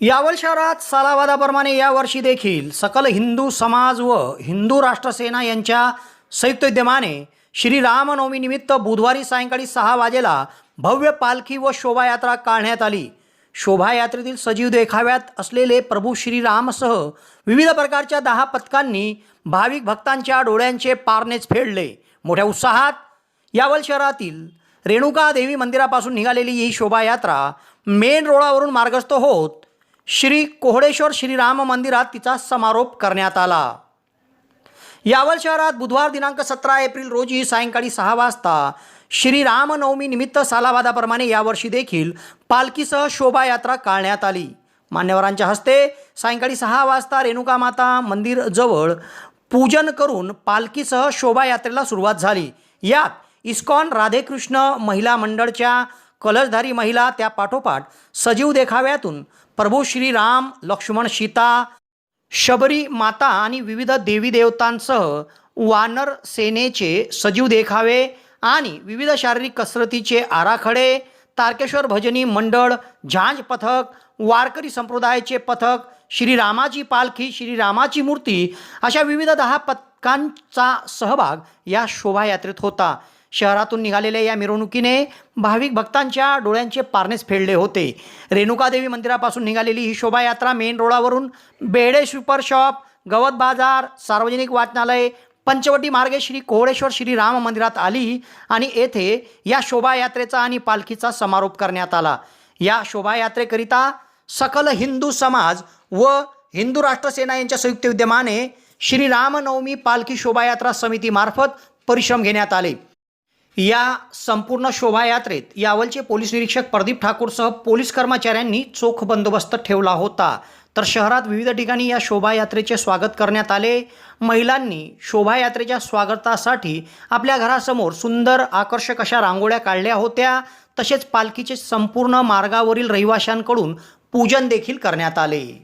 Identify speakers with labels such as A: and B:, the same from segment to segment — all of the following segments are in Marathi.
A: यावल शहरात सालावादाप्रमाणे यावर्षी देखील सकल हिंदू समाज व हिंदू राष्ट्रसेना यांच्या संयुक्त उद्यमाने श्री रामनवमीनिमित्त बुधवारी सायंकाळी सहा वाजेला भव्य पालखी व शोभायात्रा काढण्यात आली. शोभायात्रेतील सजीव देखाव्यात असलेले प्रभू श्रीरामसह विविध प्रकारच्या दहा पथकांनी भाविक भक्तांच्या डोळ्यांचे पारणेच फेडले. मोठ्या उत्साहात यावल शहरातील रेणुका देवी मंदिरापासून निघालेली ही शोभायात्रा मेन रोडावरून मार्गस्थ होत श्री कोहडेश्वर श्रीराम मंदिरात तिचा समारोप करण्यात आला. यावल शहरात बुधवार दिनांक सतरा एप्रिल रोजी सायंकाळी सहा वाजता श्रीरामनवमी निमित्त सालावादाप्रमाणे यावर्षी देखील पालखीसह शोभायात्रा काढण्यात आली. मान्यवरांच्या हस्ते सायंकाळी सहा वाजता रेणुका माता मंदिरजवळ पूजन करून पालखीसह शोभायात्रेला सुरुवात झाली. यात इस्कॉन राधेकृष्ण महिला मंडळच्या कलशधारी महिला त्या पाठोपाठ सजीव देखाव्यातून प्रभू श्रीराम लक्ष्मण सीता शबरी माता आणि विविध देवी देवतांसह वानर सेनेचे सजीव देखावे आणि विविध शारीरिक कसरतीचे आराखडे तारकेश्वर भजनी मंडळ झांज पथक वारकरी संप्रदायाचे पथक श्रीरामाची पालखी श्रीरामाची मूर्ती अशा विविध दहा पथकांचा सहभाग या शोभायात्रेत होता. शहरातून निघालेल्या या मिरवणुकीने भाविक भक्तांच्या डोळ्यांचे पारणेच फेडले होते. रेणुकादेवी मंदिरापासून निघालेली ही शोभायात्रा मेन रोडावरून बेडे सुपर शॉप गवत बाजार सार्वजनिक वाचनालय पंचवटी मार्गे श्री कोहळेश्वर श्री राम मंदिरात आली आणि येथे या शोभायात्रेचा आणि पालखीचा समारोप करण्यात आला. या शोभायात्रेकरिता सकल हिंदू समाज व हिंदू राष्ट्रसेना यांच्या संयुक्त विद्यमाने श्री रामनवमी पालखी शोभायात्रा समितीमार्फत परिश्रम घेण्यात आले. या संपूर्ण शोभायात्रेत यावलचे पोलीस निरीक्षक प्रदीप ठाकूरसह पोलीस कर्मचाऱ्यांनी चोख बंदोबस्त ठेवला होता. तर शहरात विविध ठिकाणी या शोभायात्रेचे स्वागत करण्यात आले. महिलांनी शोभायात्रेच्या स्वागतासाठी आपल्या घरासमोर सुंदर आकर्षक अशा रांगोळ्या काढल्या होत्या. तसेच पालखीचे संपूर्ण मार्गावरील रहिवाशांकडून पूजन देखील करण्यात आले.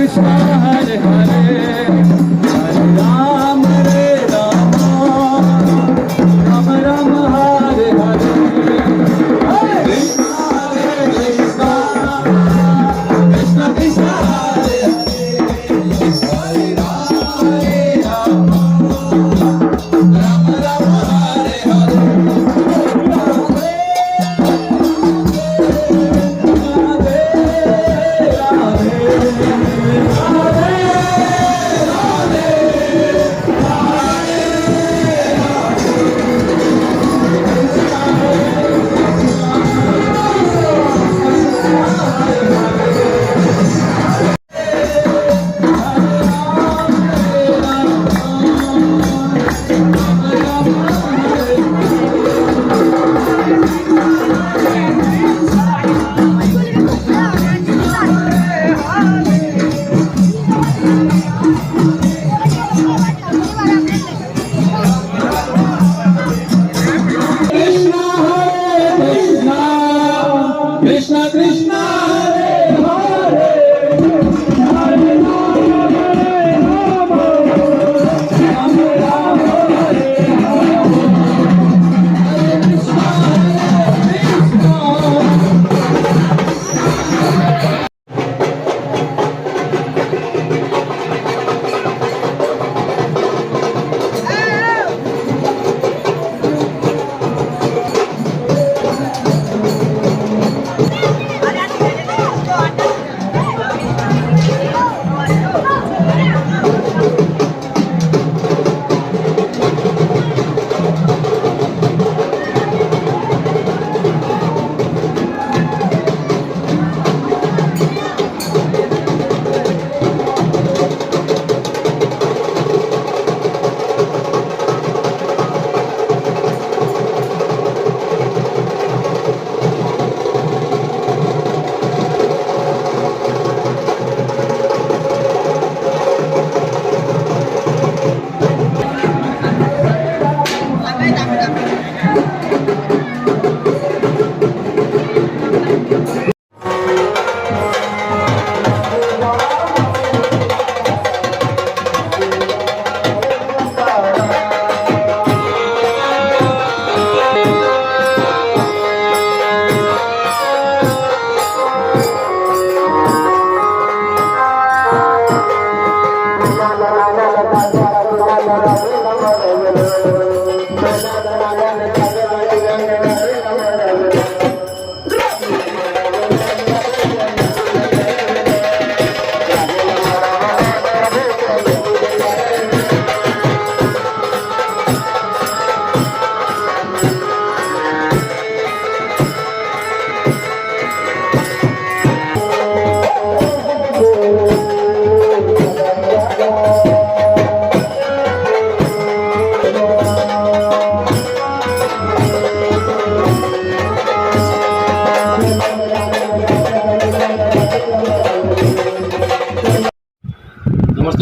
B: कृष्ण हरे हरे